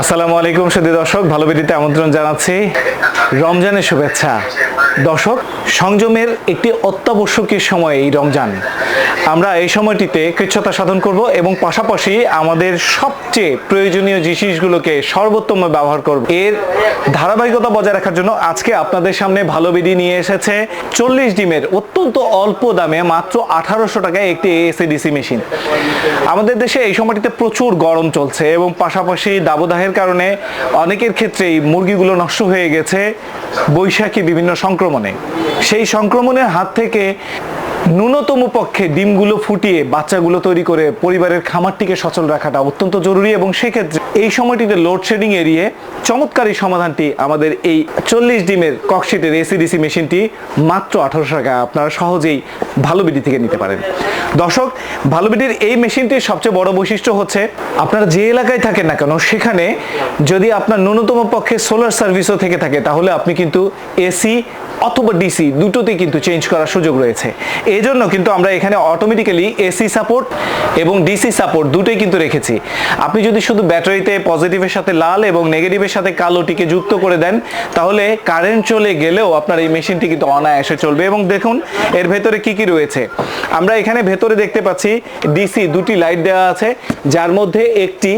আসসালামু আলাইকুম সুদী দর্শক ভালো বিদিতে আমন্ত্রণ জানাচ্ছি। রমজানের শুভেচ্ছা। দর্শক সংযমের একটি অত্যাবশ্যকীয় সময় এই রমজান। আমরা এই সময়টিতে কৃচ্ছতা সাধন করব এবং পাশাপাশি আমাদের সবচেয়ে প্রয়োজনীয় জিনিসগুলোকে সর্বোত্তম ব্যবহার করব, এর ধারাবাহিকতা বজায় রাখার জন্য আজকে আপনাদের সামনে ভালো বিধি নিয়ে এসেছে চল্লিশ ডিমের অত্যন্ত অল্প দামে মাত্র আঠারোশো টাকায় একটি এসিডিসি মেশিন। আমাদের দেশে এই সময়টিতে প্রচুর গরম চলছে এবং পাশাপাশি দাবদাহের কারণে অনেকের ক্ষেত্রেই মুরগিগুলো নষ্ট হয়ে গেছে বৈশাখী বিভিন্ন সংক্রমণে। সেই সংক্রমণের হাত থেকে ন্যূনতম পক্ষে ডিমগুলো ফুটিয়ে বাচ্চাগুলো তৈরি করে পরিবারের খামারটিকে সচল রাখাটা অত্যন্ত জরুরি এবং সেক্ষেত্রে এই সময়টিতে লোডশেডিং এড়িয়ে চমৎকারী সমাধানটি আমাদের এই চল্লিশ ডিমের ককশিটের এসিডিসি মেশিনটি মাত্র আঠারোশো টাকা আপনারা সহজেই ভালো বিডি থেকে নিতে পারেন। দর্শক, ভালো বিডির এই মেশিনটির সবচেয়ে বড় বৈশিষ্ট্য হচ্ছে আপনারা যে এলাকায় থাকেন না কেন, সেখানে যদি আপনার ন্যূনতম পক্ষে সোলার সার্ভিসও থেকে থাকে, তাহলে আপনি কিন্তু এসি অথবা ডিসি দুটোতেই কিন্তু চেঞ্জ করার সুযোগ রয়েছে। এই জন্য কিন্তু আমরা এখানে অটোমেটিক্যালি এসি সাপোর্ট এবং ডিসি সাপোর্ট দুটোই কিন্তু রেখেছি। আপনি যদি শুধু ব্যাটারিতে পজিটিভের সাথে লাল এবং নেগেটিভের সাথে কালোটিকে যুক্ত করে দেন, তাহলে কারেন্ট চলে গেলেও আপনার এই মেশিনটি কিন্তু অনায়াসে চলবে এবং দেখুন, এর ভেতরে কি কি রয়েছে। আমরা এখানে ভেতরে দেখতে পাচ্ছি ডিসি দুটি লাইট দেওয়া আছে, যার মধ্যে একটি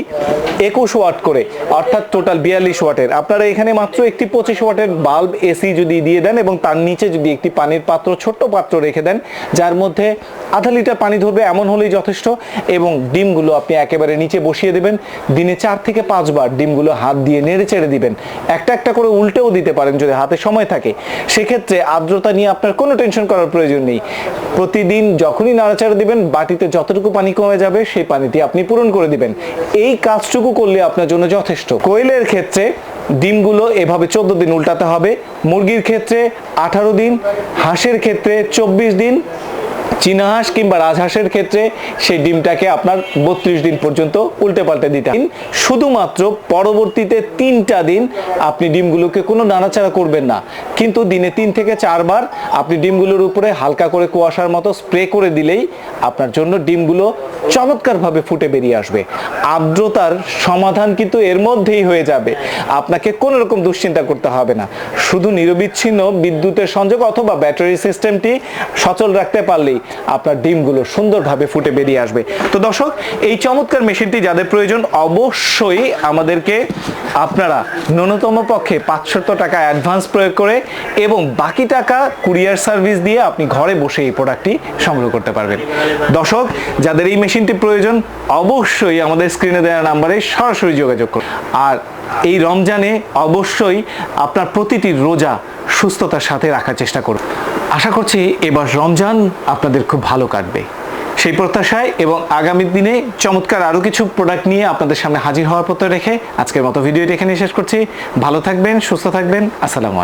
একুশ ওয়াট করে, অর্থাৎ টোটাল বিয়াল্লিশ ওয়াটের। আপনারা এখানে মাত্র একটি পঁচিশ ওয়াটের বাল্ব এসি যদি দিয়ে দেন এবং তার নিচে যদি একটি পানির পাত্র, ছোট্ট পাত্র রেখে দেন, যার মধ্যে আধা লিটার পানি ধরবে, এমন হলেই যথেষ্ট। এবং ডিমগুলো আপনি একেবারে নিচে বসিয়ে দেবেন। দিনে চার থেকে পাঁচবার ডিমগুলো হাত দিয়ে নেড়ে চেড়ে দিবেন। একটা একটা করে উল্টেও দিতে পারেন যদি হাতে সময় থাকে। সেক্ষেত্রে আর্দ্রতা নিয়ে আপনার কোনো টেনশন করার প্রয়োজন নেই। প্রতিদিন যখনই নাড়াচাড়া দিবেন, বাটিতে যতটুকু পানি কমে যাবে, সেই পানিটি আপনি পূরণ করে দিবেন। এই কাজটুকু করলে আপনার জন্য যথেষ্ট। কোয়েলের ক্ষেত্রে ডিমগুলো এভাবে চোদ্দ দিন উল্টাতে হবে। মুরগির ক্ষেত্রে আঠারো দিন হাঁসের ক্ষেত্রে চব্বিশ দিন চীনা হাঁস কিংবা রাজহাঁসের ক্ষেত্রে সেই ডিমটাকে আপনার বত্রিশ দিন পর্যন্ত উল্টে পাল্টে দিতে হবে। শুধুমাত্র পরবর্তীতে তিনটা দিন আপনি ডিমগুলোকে কোনো নাড়াচাড়া করবেন না। কিন্তু দিনে তিন থেকে চারবার আপনি ডিমগুলোর উপরে হালকা করে কুয়াশার মতো স্প্রে করে দিলেই আপনার জন্য ডিমগুলো চমৎকারভাবে ফুটে বেরিয়ে আসবে। আর্দ্রতার সমাধান কিন্তু এর মধ্যেই হয়ে যাবে। আপনাকে কোনো রকম দুশ্চিন্তা করতে হবে না। শুধু নিরবিচ্ছিন্ন বিদ্যুতের সংযোগ অথবা ব্যাটারি সিস্টেমটি সচল রাখতে পারলেই আপনার ডিমগুলো সুন্দরভাবে ফুটে বেরিয়ে আসবে। তো দর্শক, এই চমৎকার মেশিনটি যাদের প্রয়োজন, অবশ্যই আমাদেরকে আপনারা ন্যূনতম পক্ষে পাঁচশত টাকা অ্যাডভান্স প্রয়োগ করে এবং বাকি টাকা কুরিয়ার সার্ভিস দিয়ে আপনি ঘরে বসে এই প্রোডাক্টটি সংগ্রহ করতে পারবেন। দর্শক, যাদের এই মেশিনটি প্রয়োজন, অবশ্যই আমাদের স্ক্রিনে দেওয়া নাম্বারে সরাসরি যোগাযোগ করুন। আর এই রমজানে অবশ্যই আপনার প্রতিটি রোজা সুস্থতার সাথে রাখার চেষ্টা করুন। আশা করছি এবার রমজান আপনাদের খুব ভালো কাটবে। সেই প্রত্যাশায় এবং আগামী দিনে চমৎকার আরও কিছু প্রোডাক্ট নিয়ে আপনাদের সামনে হাজির হওয়ার পত্র রেখে আজকের মতো ভিডিওটি এখানে শেষ করছি। ভালো থাকবেন, সুস্থ থাকবেন, আসসালামু